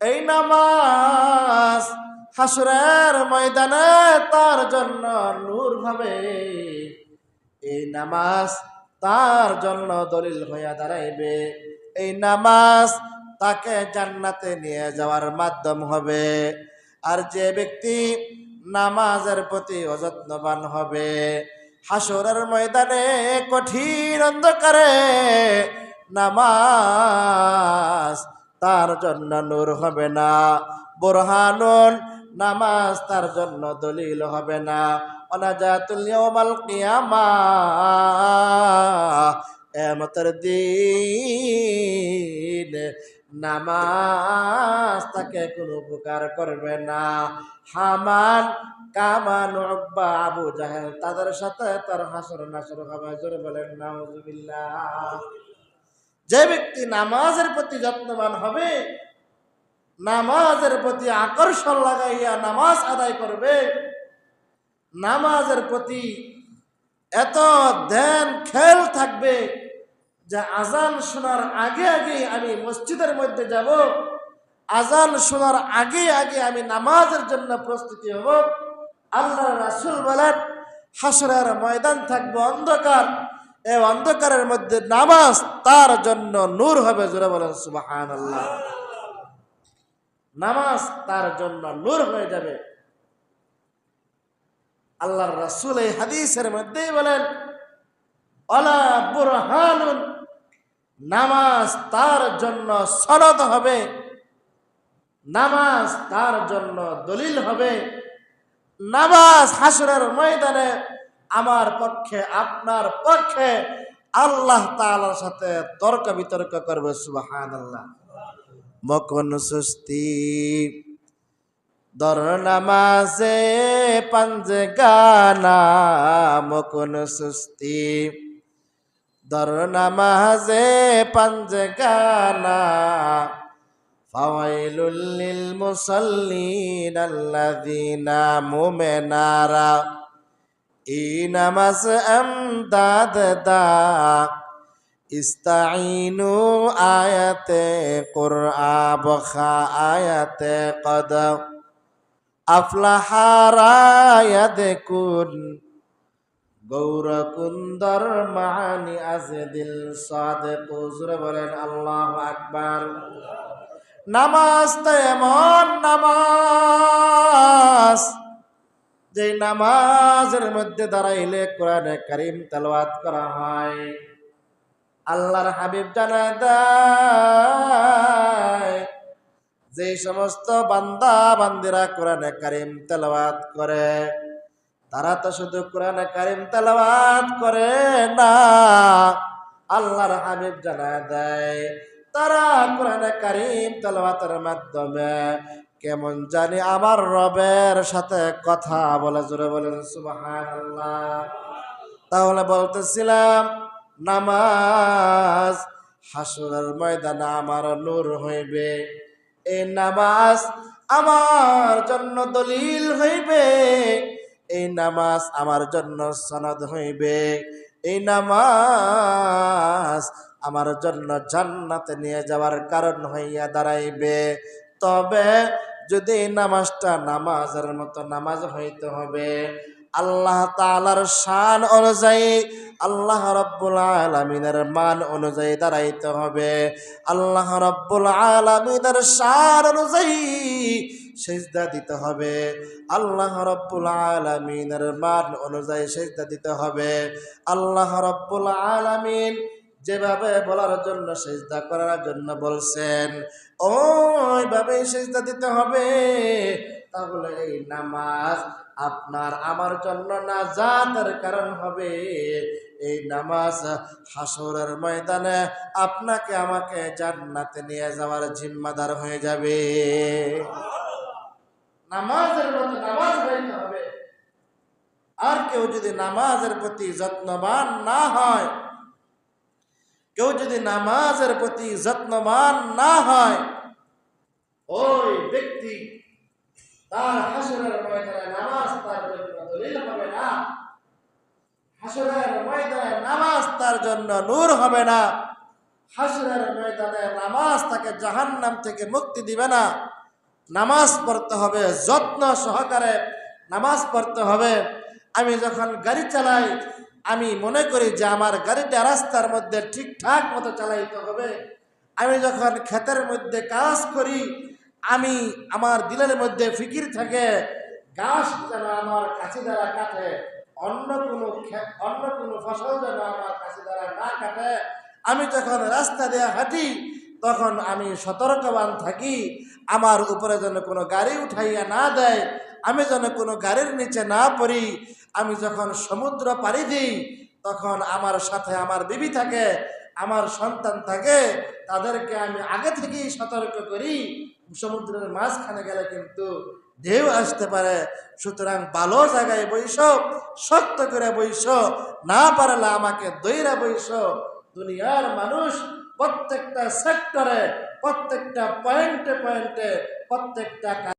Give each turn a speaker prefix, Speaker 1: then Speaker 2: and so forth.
Speaker 1: এই নামাজ হাসুরের ময়দানে তার জন্য নূর হবে এই নামাজ তার জন্য দলিল হইয়া দাঁড়াইবে। এই নামাজ তাকে জান্নাতে নিয়ে যাওয়ার মাধ্যম হবে। আর যে ব্যক্তি নামাজের প্রতি অযত্নবান হবে, হাসরের ময়দানে কঠিন অন্ধকারে নামাজ তার জন্য নূর হবে না। বোরহানুন, নামাজ তার জন্য দলিল হবে না। অনাজাতুল ইয়াউমাল কিয়ামা, কিয়ামতের দিন নামাজ তাকে কোনো উপকার করবে না। হামান, কামান, উকবা, আবু জাহেল তাদের সাথে তার হাসর নাসর হবে। জোরে বলেন, নাউজুবিল্লাহ। যে ব্যক্তি নামাজের প্রতি যত্নবান হবে, নামাজের প্রতি আকর্ষণ লাগাইয়া নামাজ আদায় করবে, নামাজের প্রতি এত ধ্যান খেল থাকবে যে আজান শোনার আগে আগে আমি মসজিদের মধ্যে যাব, আজান শোনার আগে আগে আমি নামাজের জন্য প্রস্তুতি হব। আল্লাহ রাসুল বলেন হাসরের ময়দান থাকবে অন্ধকার। এই অন্ধকারের মধ্যে নামাজ তার জন্য নূর হবে, জোরে বলেন সুবাহান আল্লাহ নামাজ তার জন্য নূর হয়ে যাবে। আল্লাহর রাসুল এই হাদিসের মধ্যেই বলেন অলা নামাজ তার জন্য সনদ হবে, নামাজ তার জন্য দলিল হবে। নামাজ হাসরের ময়দানে আমার পক্ষে, আপনার পক্ষে আল্লাহ তাআলার সাথে তর্ক বিতর্ক করবে সুবাহান আল্লাহ মকন সুস্তি দর নামাজে পাঞ্জে গানা, মকন সুস্তি দর নামাজে পাঞ্জে গানা, ফাওয়াইলুল লিল মুসাল্লিন আল্লাযিনা মুমিনারা। ই নামাজ আমদাদ দা ইস্তাইনু আয়াতে কুরআ বখা আয়াতে কদ আফলাহারায়াদকুন গৌরকুন্দর মানি আজে দিল সাদে পুজুর বলেন আল্লাহ আকবার নামাজ তো এমন যে নামাজের মধ্যে দাঁড়াইলে কোরআনে কারিম তেলাওয়াত করা হয়। আল্লাহর হাবিব জানা দেয়, যে সমস্ত বান্দা বান্দিরা কোরআনে কারিম তেলাওয়াত করে, তারা তো শুধু কোরআনে কারিম তেলাওয়াত করে না, আল্লাহর হাবিব জানা দেয়, তারা কোরআনে কারিম তেলাওয়াতের মাধ্যমে কেমন জানি আমার রবের সাথে কথা বলে, জোরে বলেন, সুবহানাল্লাহ। তাহলে বলতেছিলাম, নামাজ হাসুরের ময়দানে আমার নূর হইবে। এই নামাজ আমার জন্য দলিল হইবে। এই নামাজ আমার জন্য সনদ হইবে। এই নামাজ আমার জন্য জান্নাতে নিয়ে যাওয়ার কারণ হইয়া দাঁড়াইবে। তবে যদি এই নামাজটা নামাজের মতো নামাজ হইতে হবে, আল্লাহ তালার শান অনুযায়ী, আল্লাহ রব্বুল আলমিনের মান অনুযায়ী দাঁড়াইতে হবে। আল্লাহ রব্বুল আলমিনের শান অনুযায়ী সেজদা দিতে হবে। আল্লাহ রব্বুল আলমিনের মান অনুযায়ী সেজদা দিতে হবে। আল্লাহ রব্বুল আলমিন যেভাবে বলার জন্য সেজদা করার জন্য বলছেন, ওইভাবে সেজদা দিতে হবে। তাহলে এই নামাজ আপনার আমার জন্য নাজাতের কারণ হবে। এই নামাজ হাসরের ময়দানে আপনাকে আমাকে জান্নাতে নিয়ে যাওয়ার জিম্মাদার হয়ে যাবে। নামাজের মতো নামাজ হবে। আর কেউ যদি নামাজের প্রতি যত্নবান না হয় কেউ যদি নামাজের প্রতি যত্নবান না হয়, ওই ব্যক্তি তার হাসরের ময়দানে নামাজ তার জন্য দলিল হবে না। হাসরের ময়দানে নামাজ তার জন্য নূর হবে না। হাসরের ময়দানে নামাজ তাকে জাহান্নাম থেকে মুক্তি দিবে না। নামাজ পড়তে হবে, যত্ন সহকারে নামাজ পড়তে হবে। আমি যখন গাড়ি চালাই আমি মনে করি যে আমার গাড়িটা রাস্তার মধ্যে ঠিকঠাক মতো চালাইতে হবে। আমি যখন ক্ষেতের মধ্যে কাজ করি, আমি আমার দিলের মধ্যে ফিকির থাকে, গাছ যেন আমার কাছে দ্বারা কাটে, অন্য কোনো অন্য কোনো ফসল যেন আমার কাছে দ্বারা না কাটে। আমি যখন রাস্তা দিয়ে হাঁটি, তখন আমি সতর্কবান থাকি, আমার উপরে যেন কোনো গাড়ি উঠাইয়া না দেয়, আমি যেন কোনো গাড়ির নিচে না পড়ি আমি যখন সমুদ্র পাড়ি দিই, তখন আমার সাথে আমার বিবি থাকে, আমার সন্তান থাকে, তাদেরকে আমি আগে থেকেই সতর্ক করি। সমুদ্রের মাঝখানে গেলে কিন্তু ঢেউ আসতে পারে। সুতরাং ভালো জায়গায় বৈশ শক্ত করে বৈশ না পারলে আমাকে দৈরা বৈশ দুনিয়ার মানুষ প্রত্যেকটা সেক্টরে প্রত্যেকটা পয়েন্টে পয়েন্টে প্রত্যেকটা